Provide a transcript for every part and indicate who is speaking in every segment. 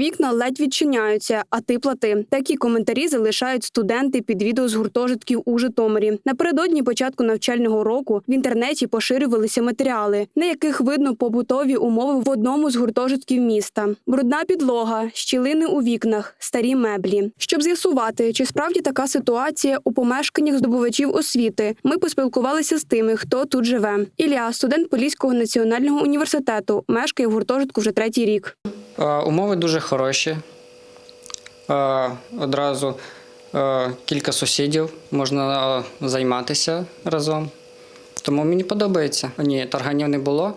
Speaker 1: Вікна ледь відчиняються, а ти плати. Такі коментарі залишають студенти під відео з гуртожитків у Житомирі. Напередодні початку навчального року в інтернеті поширювалися матеріали, на яких видно побутові умови в одному з гуртожитків міста: брудна підлога, щілини у вікнах, старі меблі. Щоб з'ясувати, чи справді така ситуація у помешканнях здобувачів освіти, ми поспілкувалися з тими, хто тут живе. Ілля, студент Поліського національного університету, мешкає в гуртожитку вже третій рік.
Speaker 2: Е, Умови дуже хороші. Е, Одразу е, кілька сусідів можна займатися разом. Тому мені подобається. Ні, тарганів не було.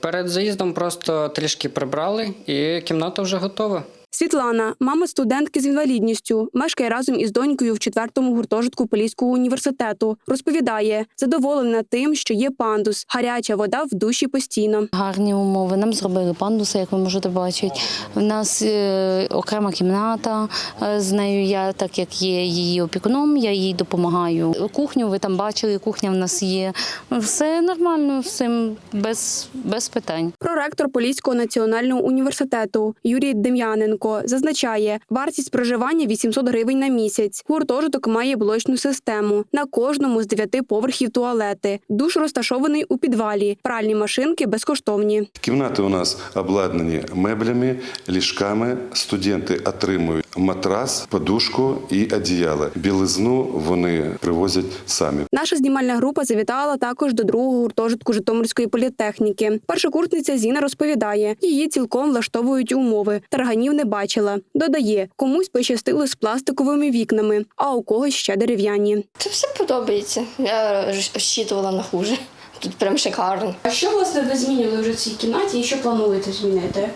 Speaker 2: Перед заїздом просто трішки прибрали і кімната вже готова.
Speaker 1: Світлана, мама студентки з інвалідністю, мешкає разом із донькою в четвертому гуртожитку Поліського університету. Розповідає, задоволена тим, що є пандус, гаряча вода в душі постійно.
Speaker 3: Гарні умови. Нам зробили пандуси, як ви можете бачити. У нас е, окрема кімната е, з нею. Я, так як є її опікуном, я їй допомагаю. Кухню ви там бачили, кухня в нас є. Все нормально, всім без, без питань.
Speaker 1: Проректор Поліського національного університету Юрій Дем'яненко зазначає, вартість проживання 800 гривень на місяць. Гуртожиток має блочну систему. На кожному з дев'яти поверхів туалети. Душ розташований у підвалі. Пральні машинки безкоштовні.
Speaker 4: Кімнати у нас обладнані меблями, ліжками. Студенти отримують матрас, подушку і одіяло. Білизну вони привозять самі.
Speaker 1: Наша знімальна група завітала також до другого гуртожитку Житомирської політехніки. Першокурсниця Зіна розповідає, її цілком влаштовують умови. Тарганів не бачила. Додає, комусь пощастило з пластиковими вікнами, а у когось ще дерев'яні.
Speaker 5: Це все подобається. Я розчитувала на хуже. Тут прям шикарно.
Speaker 1: А що власне ви змінили вже в цій кімнаті і що плануєте змінити?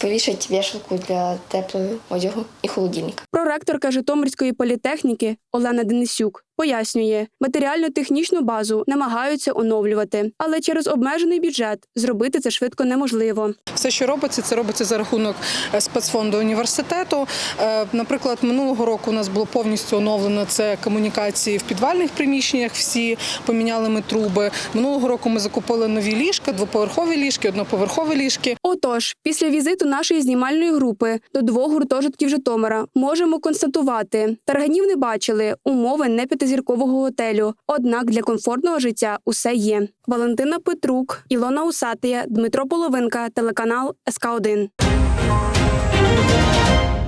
Speaker 5: Повішать вішалку для теплого одягу і холодильник.
Speaker 1: Проректорка Житомирської політехніки Олена Денисюк пояснює, матеріально-технічну базу намагаються оновлювати, але через обмежений бюджет зробити це швидко неможливо.
Speaker 6: Все, що робиться, це робиться за рахунок е, спецфонду університету. Е, Наприклад, минулого року у нас було повністю оновлено це комунікації в підвальних приміщеннях. Всі поміняли ми труби. Минулого року ми закупили нові ліжка, двоповерхові ліжки, одноповерхові ліжки.
Speaker 1: Отож, після візиту нашої знімальної групи до двох гуртожитків Житомира можемо констатувати, тарганів не бачили, умови не п'ятизіркового готелю. Однак для комфортного життя усе є. Валентина Петрук, Ілона Усатия, Дмитро Половинка, телеканал СК 1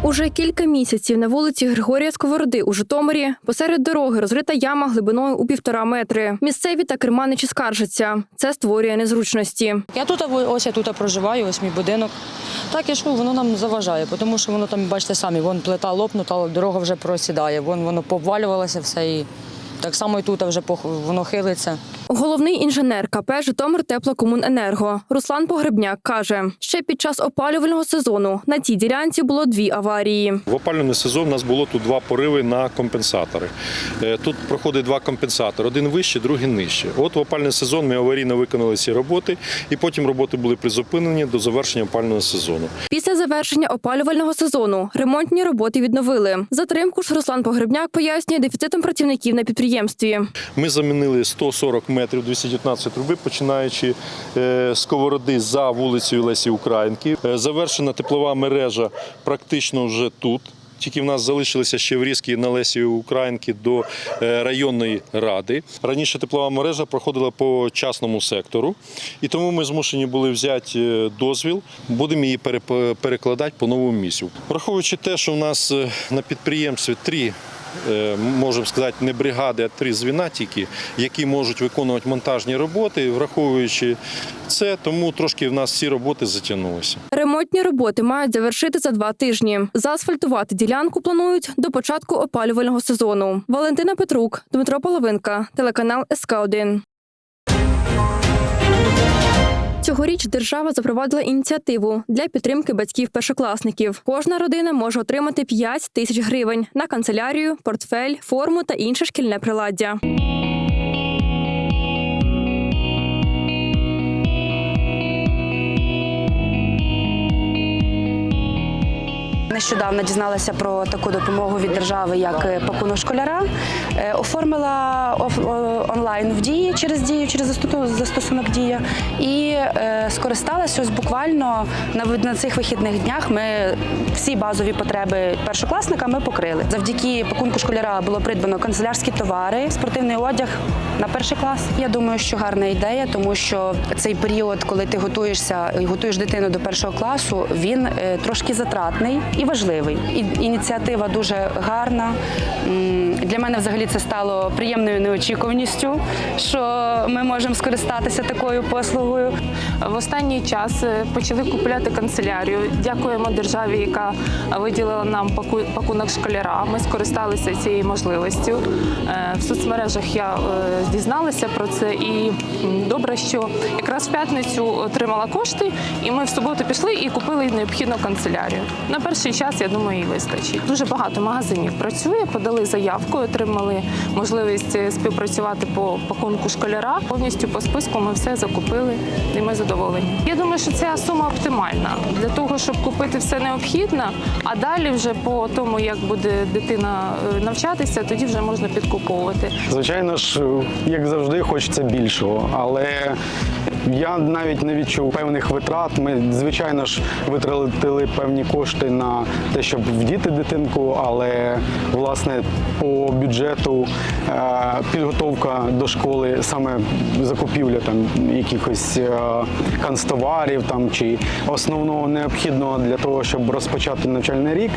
Speaker 7: Уже кілька місяців на вулиці Григорія Сковороди у Житомирі посеред дороги розрита яма глибиною у півтора метри. Місцеві та керманичі скаржаться. Це створює незручності.
Speaker 8: Я тут ось я тут проживаю, ось мій будинок. Так я ж воно нам заважає, тому що воно там, бачите самі, вон плита лопнута, дорога вже просідає, вон воно повалювалося все і так само і тут вже воно хилиться.
Speaker 7: Головний інженер КП Житомир Теплокомуненерго Руслан Погребняк каже, ще під час опалювального сезону на цій ділянці було дві аварії.
Speaker 9: В опалювальний сезон у нас було тут два пориви на компенсатори. Е, Тут проходить два компенсатори: один вище, другий нижче. От в опалювальний сезон ми аварійно виконали ці роботи, і потім роботи були призупинені до завершення опалювального сезону.
Speaker 7: Після завершення опалювального сезону ремонтні роботи відновили. Затримку ж Руслан Погребняк пояснює дефіцитом працівників на підприємстві.
Speaker 9: Ми замінили 140 метрів 219 труби, починаючи е, з сковороди за вулицею Лесі Українки. Е, Завершена теплова мережа практично вже тут. Тільки в нас залишилися ще врізки на Лесі Українки до е, районної ради. Раніше теплова мережа проходила по частному сектору, і тому ми змушені були взяти дозвіл. Будемо її перекладати по новому місцю. Враховуючи те, що в нас на підприємстві три можемо сказати, не бригади, а три звіна тільки, які можуть виконувати монтажні роботи, враховуючи це, тому трошки в нас всі роботи затягнулися.
Speaker 7: Ремонтні роботи мають завершити за два тижні. Заасфальтувати ділянку планують до початку опалювального сезону. Валентина Петрук, Дмитро Половинка, телеканал СК 1 Цьогоріч держава запровадила ініціативу для підтримки батьків-першокласників. Кожна родина може отримати 5 тисяч гривень на канцелярію, портфель, форму та інше шкільне приладдя.
Speaker 10: Нещодавно дізналася про таку допомогу від держави, як е, пакунок школяра. Е, Оформила оф- онлайн в дії через дію, через застосунок дія. І е, скористалася ось буквально на, цих вихідних днях. Ми всі базові потреби першокласника ми покрили. Завдяки пакунку школяра було придбано канцелярські товари, спортивний одяг на перший клас. Я думаю, що гарна ідея, тому що цей період, коли ти готуєшся і готуєш дитину до першого класу, він трошки затратний і важливий. І ініціатива дуже гарна. Для мене взагалі це стало приємною неочікуваністю, що ми можемо скористатися такою послугою.
Speaker 11: В останній час е, почали купляти канцелярію. Дякуємо державі, яка виділила нам пакунок школяра. Ми скористалися цією можливістю. Е, В соцмережах я е, дізналася про це, і добре, що якраз в п'ятницю отримала кошти, і ми в суботу пішли і купили необхідну канцелярію. На перший час я думаю, їй вистачить. Дуже багато магазинів працює, подали заявку, отримали можливість е, співпрацювати по пакунку школяра. Повністю по списку ми все закупили, і ми задоволені. Я думаю, що ця сума оптимальна для того, щоб купити все необхідне, а далі вже по тому, як буде дитина е, навчатися, тоді вже можна підкуповувати.
Speaker 12: Звичайно ж, як завжди, хочеться більшого, але я навіть не відчув певних витрат. Ми, звичайно ж, витратили певні кошти на те, щоб вдіти дитинку, але власне по бюджету е, підготовка до школи, саме закупівля там якихось е, канцтоварів там чи основного необхідного для того, щоб розпочати навчальний рік,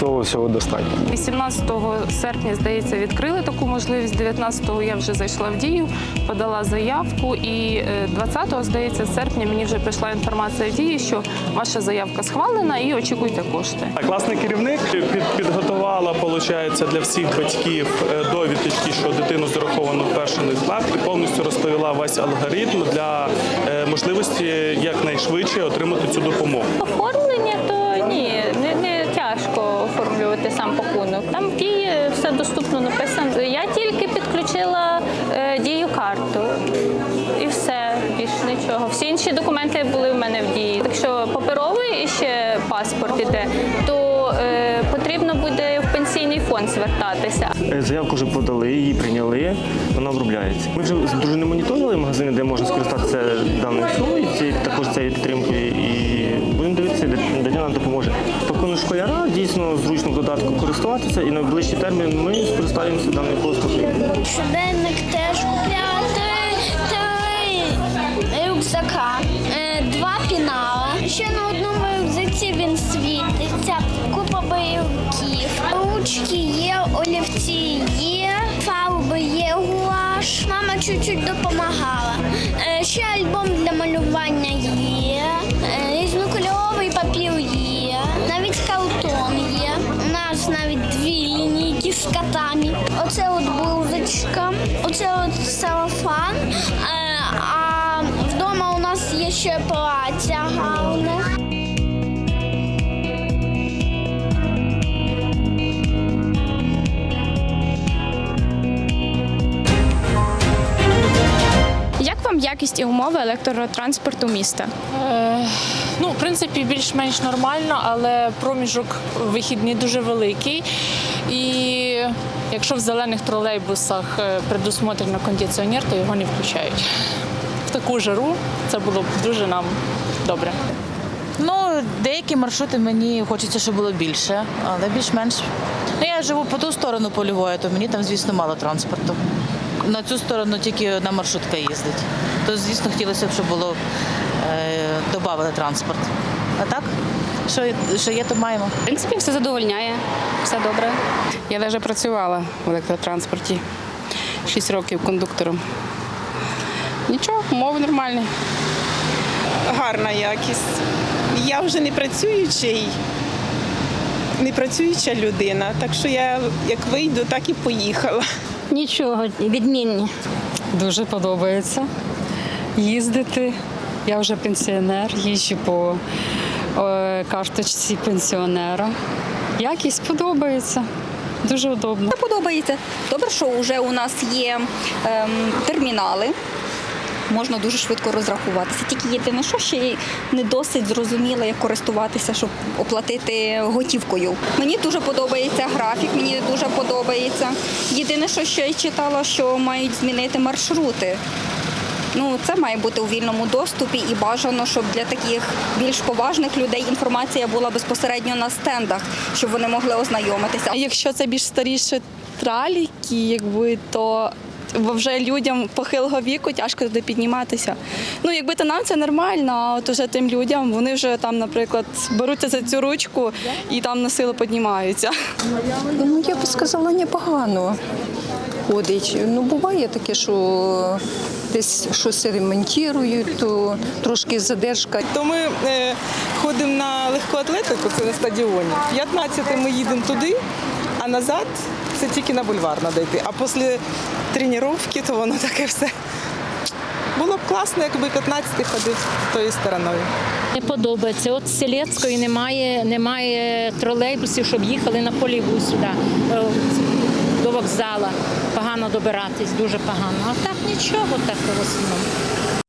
Speaker 12: того всього достатньо.
Speaker 11: 18 серпня, здається, відкрили таку можливість. 19-го я вже зайшла в дію, подала заявку. І е, 20-го, здається, серпня мені вже прийшла інформація в дії, що ваша заявка схвалена і очікуйте кошти.
Speaker 13: Класний керівник під, підготувала, виходить, для всіх батьків е, довідочки, що дитину зараховано в перший склад, і повністю розповіла весь алгоритм для е, можливості якнайшвидше отримати цю допомогу.
Speaker 14: Оформлення то ні, не, не тяжко оформлювати сам пакунок. Там в дії все доступно написано. Я тільки підключила е, дію карту і все, більш нічого. Всі інші документи були в мене в дії. Якщо паперовий і ще паспорт іде, то е, потрібно буде в пенсійний фонд звертатися.
Speaker 15: Е, Заявку вже подали, її прийняли, вона обробляється. Ми вже з дружиною моніторили магазини, де можна скористатися даною сумою, також цією підтримкою, і будемо дивитися, де де нам допоможе. Пакунок школяра дійсно зручно в додатку користуватися, і на найближчий термін ми скористаємося даною послугою.
Speaker 16: Щоденник теж купляти три рюкзака, е, два пінала. Ще на одному рюкзаці він світиться, купа бойовиків. Ручки є, олівці є, фарби є гуаш. Мама чуть-чуть допомагала. Е, Ще альбом для малювання є, е, різнокольоровий папір є, навіть картон є. У нас навіть дві лінійки з котами. Оце от блузочка, оце от сарафан. Ще плаття гарне.
Speaker 14: Як вам якість і умови електротранспорту міста?
Speaker 11: Ну, в принципі, більш-менш нормально, але проміжок вихідний дуже великий. І якщо в зелених тролейбусах е, предусмотрено кондиціонер, то його не включають. Таку жару це було б дуже нам добре.
Speaker 8: Ну, деякі маршрути мені хочеться, щоб було більше, але більш-менш. Ну, я живу по ту сторону польової, то мені там, звісно, мало транспорту. На цю сторону тільки одна маршрутка їздить. То, звісно, хотілося б, щоб було е, додали транспорт. А так, що, що є, то маємо.
Speaker 14: В принципі, все задовольняє, все добре. Я навіть працювала в електротранспорті 6 років кондуктором. Нічого, умови нормальні.
Speaker 17: гарна якість. Я вже не працюючий, не працююча людина, так що я як вийду, так і поїхала.
Speaker 14: Нічого, відмінні.
Speaker 3: Дуже подобається їздити. Я вже пенсіонер, їжджу по е, карточці пенсіонера. Якість подобається. Дуже удобно.
Speaker 14: Подобається. Добре, що вже у нас є ем, термінали.
Speaker 18: Можна дуже швидко розрахуватися. Тільки єдине, що ще не досить зрозуміло, як користуватися, щоб оплатити готівкою. Мені дуже подобається графік, мені дуже подобається. Єдине, що ще й читала, що мають змінити маршрути. Ну, це має бути у вільному доступі і бажано, щоб для таких більш поважних людей інформація була безпосередньо на стендах, щоб вони могли ознайомитися.
Speaker 19: А Якщо це більш старіші траліки, якби то вже людям похилого віку тяжко туди підніматися. Ну, якби то нам це нормально, а от уже тим людям вони вже там, наприклад, беруться за цю ручку і там на силу піднімаються.
Speaker 20: Ну, я би сказала, непогано ходить. Ну, буває таке, що десь щось ремонтують, то трошки задержка.
Speaker 21: То ми е, ходимо на легку атлетику, це на стадіоні. 15 ми їдемо туди, а назад це тільки на бульвар треба йти. А після тренування, то воно таке все. Було б класно, якби 15 ходив тою стороною.
Speaker 22: Не подобається. От з Селецької немає, немає тролейбусів, щоб їхали на поліву сюди, е, до вокзала. Погано добиратись, дуже погано. А так нічого, так в основному.